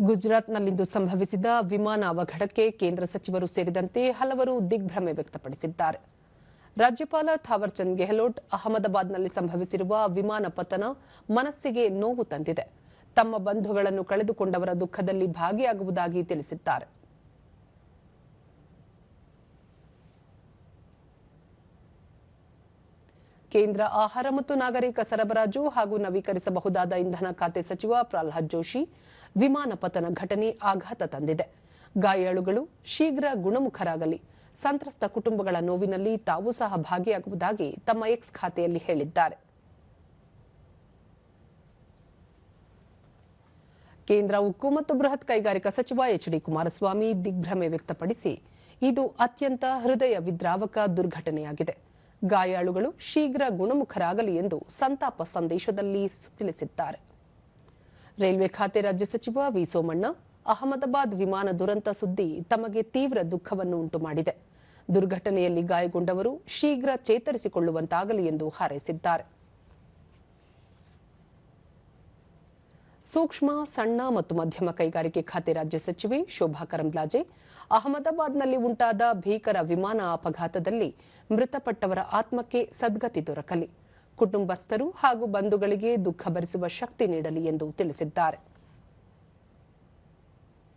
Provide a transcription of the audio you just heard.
ಗುಜರಾತ್ನಲ್ಲಿಂದು ಸಂಭವಿಸಿದ ವಿಮಾನ ಅವಘಡಕ್ಕೆ ಕೇಂದ್ರ ಸಚಿವರು ಸೇರಿದಂತೆ ಹಲವರು ದಿಗ್ಭ್ರಮೆ ವ್ಯಕ್ತಪಡಿಸಿದ್ದಾರೆ. ರಾಜ್ಯಪಾಲ ಥಾವರ್ಚಂದ್ ಗೆಹ್ಲೋಟ್ ಅಹಮದಾಬಾದ್ನಲ್ಲಿ ಸಂಭವಿಸಿರುವ ವಿಮಾನ ಪತನ ಮನಸ್ಸಿಗೆ ನೋವು ತಂದಿದೆ. ತಮ್ಮ ಬಂಧುಗಳನ್ನು ಕಳೆದುಕೊಂಡವರ ದುಃಖದಲ್ಲಿ ಭಾಗಿಯಾಗುವುದಾಗಿ ತಿಳಿಸಿದ್ದಾರೆ. ಕೇಂದ್ರ ಆಹಾರ ಮತ್ತು ನಾಗರಿಕ ಸರಬರಾಜು ಹಾಗೂ ನವೀಕರಿಸಬಹುದಾದ ಇಂಧನ ಖಾತೆ ಸಚಿವ ಪ್ರಹ್ಲಾದ್ ಜೋಶಿ ವಿಮಾನ ಪತನ ಘಟನೆ ಆಘಾತ ತಂದಿದೆ. ಗಾಯಾಳುಗಳು ಶೀಘ್ರ ಗುಣಮುಖರಾಗಲಿ. ಸಂತ್ರಸ್ತ ಕುಟುಂಬಗಳ ನೋವಿನಲ್ಲಿ ತಾವು ಸಹ ಭಾಗಿಯಾಗುವುದಾಗಿ ತಮ್ಮ ಎಕ್ಸ್ ಖಾತೆಯಲ್ಲಿ ಹೇಳಿದ್ದಾರೆ. ಕೇಂದ್ರ ಉಕ್ಕು ಮತ್ತು ಬೃಹತ್ ಕೈಗಾರಿಕಾ ಸಚಿವ ಎಚ್ ಡಿ ಕುಮಾರಸ್ವಾಮಿ ದಿಗ್ಭ್ರಮೆ ವ್ಯಕ್ತಪಡಿಸಿ, ಇದು ಅತ್ಯಂತ ಹೃದಯ ವಿದ್ರಾವಕ ದುರ್ಘಟನೆಯಾಗಿದೆ. ಗಾಯಾಳುಗಳು ಶೀಘ್ರ ಗುಣಮುಖರಾಗಲಿ ಎಂದು ಸಂತಾಪ ಸಂದೇಶದಲ್ಲಿ ತಿಳಿಸಿದ್ದಾರೆ. ರೈಲ್ವೆ ಖಾತೆ ರಾಜ್ಯ ಸಚಿವ ವಿ ಸೋಮಣ್ಣ, ಅಹಮದಾಬಾದ್ ವಿಮಾನ ದುರಂತ ಸುದ್ದಿ ತಮಗೆ ತೀವ್ರ ದುಃಖವನ್ನು ಉಂಟು ಮಾಡಿದೆ ದುರ್ಘಟನೆಯಲ್ಲಿ ಗಾಯಗೊಂಡವರು ಶೀಘ್ರ ಚೇತರಿಸಿಕೊಳ್ಳುವಂತಾಗಲಿ ಎಂದು ಹಾರೈಸಿದ್ದಾರೆ. ಸೂಕ್ಷ್ಮ, ಸಣ್ಣ ಮತ್ತು ಮಧ್ಯಮ ಕೈಗಾರಿಕೆ ಖಾತೆ ರಾಜ್ಯ ಸಚಿವೆ ಶೋಭಾ ಕರಂದ್ಲಾಜೆ, ಅಹಮದಾಬಾದ್ನಲ್ಲಿ ಉಂಟಾದ ಭೀಕರ ವಿಮಾನ ಅಪಘಾತದಲ್ಲಿ ಮೃತಪಟ್ಟವರ ಆತ್ಮಕ್ಕೆ ಸದ್ಗತಿ ದೊರಕಲಿ. ಕುಟುಂಬಸ್ಥರು ಹಾಗೂ ಬಂಧುಗಳಿಗೆ ದುಃಖ ಭರಿಸುವ ಶಕ್ತಿ ನೀಡಲಿ ಎಂದು ತಿಳಿಸಿದ್ದಾರೆ.